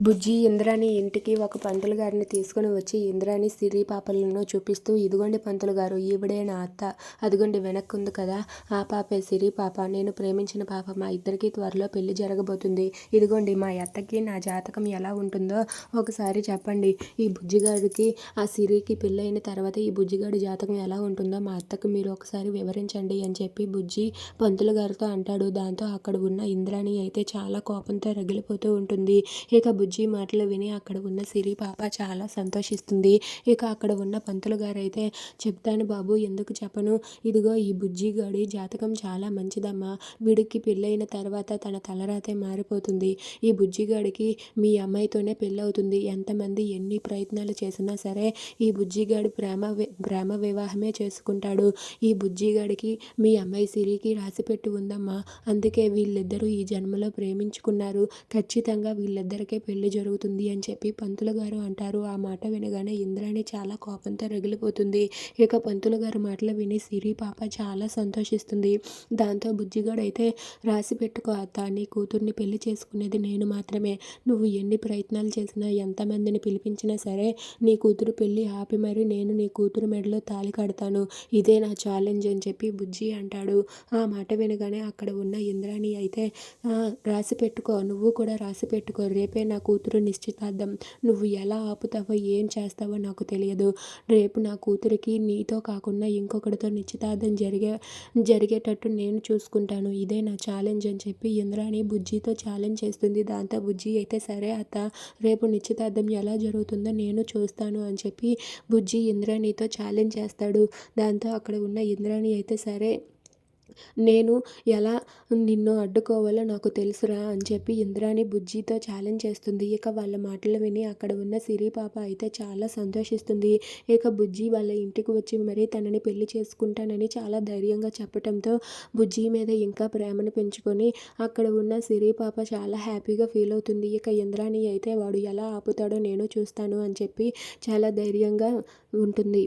బుజ్జి ఇంద్రాణి ఇంటికి ఒక పంతులు గారిని తీసుకుని వచ్చి ఇంద్రాణి సిరి పాపలను చూపిస్తూ ఇదిగోండి పంతులు గారు ఈవిడే నా అత్త. అదిగోండి వెనక్కి ఉంది కదా. ఆ పాపే సిరి పాప. నేను ప్రేమించిన పాప. మా ఇద్దరికి త్వరలో పెళ్ళి జరగబోతుంది. ఇదిగోండి మా అత్తకి నా జాతకం ఎలా ఉంటుందో ఒకసారి చెప్పండి. ఈ బుజ్జిగాడికి ఆ సిరికి పెళ్ళైన తర్వాత ఈ బుజ్జిగాడి జాతకం ఎలా ఉంటుందో మా అత్తకు మీరు ఒకసారి వివరించండి అని చెప్పి బుజ్జి పంతులు గారితో అంటాడు. దాంతో అక్కడ ఉన్న ఇంద్రాణి అయితే చాలా కోపంతో రగిలిపోతూ ఉంటుంది. ఇక బుజ్జి మాటలు విని అక్కడ ఉన్న సిరి పాప చాలా సంతోషిస్తుంది. ఇక అక్కడ ఉన్న పంతులు గారైతే చెప్తాను బాబు ఎందుకు చెప్పను? ఇదిగో ఈ బుజ్జిగాడి జాతకం చాలా మంచిదమ్మా. వీడికి పెళ్ళైన తర్వాత తన తలరాతే మారిపోతుంది. ఈ బుజ్జిగాడికి మీ అమ్మాయితోనే పెళ్ళవుతుంది. ఎంతమంది ఎన్ని ప్రయత్నాలు చేసినా సరే ఈ బుజ్జిగాడు ప్రేమ ప్రేమ వివాహమే చేసుకుంటాడు. ఈ బుజ్జిగాడికి మీ అమ్మాయి సిరికి రాసిపెట్టి ఉందమ్మా. అందుకే వీళ్ళిద్దరూ ఈ జన్మలో ప్రేమించుకున్నారు. ఖచ్చితంగా వీళ్ళిద్దరికే పెళ్ళి పెళ్ళి జరుగుతుంది అని చెప్పి పంతులు గారు అంటారు. ఆ మాట వినగానే ఇంద్రాణి చాలా కోపంతో రగిలిపోతుంది. ఇక పంతులు గారు మాటలు విని సిరి పాప చాలా సంతోషిస్తుంది. దాంతో బుజ్జిగాడు అయితే రాసి పెట్టుకో అత్త నీ కూతుర్ని పెళ్ళి చేసుకునేది నేను మాత్రమే. నువ్వు ఎన్ని ప్రయత్నాలు చేసినా ఎంతమందిని పిలిపించినా సరే నీ కూతురు పెళ్ళి ఆపి మరి నేను నీ కూతురు మెడలో తాలి కడతాను. ఇదే నా ఛాలెంజ్ అని చెప్పి బుజ్జి అంటాడు. ఆ మాట వినగానే అక్కడ ఉన్న ఇంద్రాణి అయితే రాసి పెట్టుకో. నువ్వు కూడా రాసి పెట్టుకో. రేపే నాకు కూతురు నిశ్చితార్థం. నువ్వు ఎలా ఆపుతావో ఏం చేస్తావో నాకు తెలియదు. రేపు నా కూతురికి నీతో కాకుండా ఇంకొకటితో నిశ్చితార్థం జరిగే జరిగేటట్టు నేను చూసుకుంటాను. ఇదే నా ఛాలెంజ్ అని చెప్పి ఇంద్రాణి బుజ్జితో ఛాలెంజ్ చేస్తుంది. దాంతో బుజ్జి అయితే సరే అత్త రేపు నిశ్చితార్థం ఎలా జరుగుతుందో నేను చూస్తాను అని చెప్పి బుజ్జి ఇంద్రాణితో ఛాలెంజ్ చేస్తాడు. దాంతో అక్కడ ఉన్న ఇంద్రాణి అయితే సరే నేను ఎలా నిన్ను అడ్డుకోవాలో నాకు తెలుసురా అని చెప్పి ఇంద్రాణి బుజ్జితో ఛాలెంజ్ చేస్తుంది. ఇక వాళ్ళ మాటలు విని అక్కడ ఉన్న సిరి పాప అయితే చాలా సంతోషిస్తుంది. ఇక బుజ్జి వాళ్ళ ఇంటికి వచ్చి మరీ తనని పెళ్ళి చేసుకుంటానని చాలా ధైర్యంగా చెప్పడంతో బుజ్జి మీద ఇంకా ప్రేమను పెంచుకొని అక్కడ ఉన్న సిరి పాప చాలా హ్యాపీగా ఫీల్ అవుతుంది. ఇక ఇంద్రాణి అయితే వాడు ఎలా ఆపుతాడో నేను చూస్తాను అని చెప్పి చాలా ధైర్యంగా ఉంటుంది.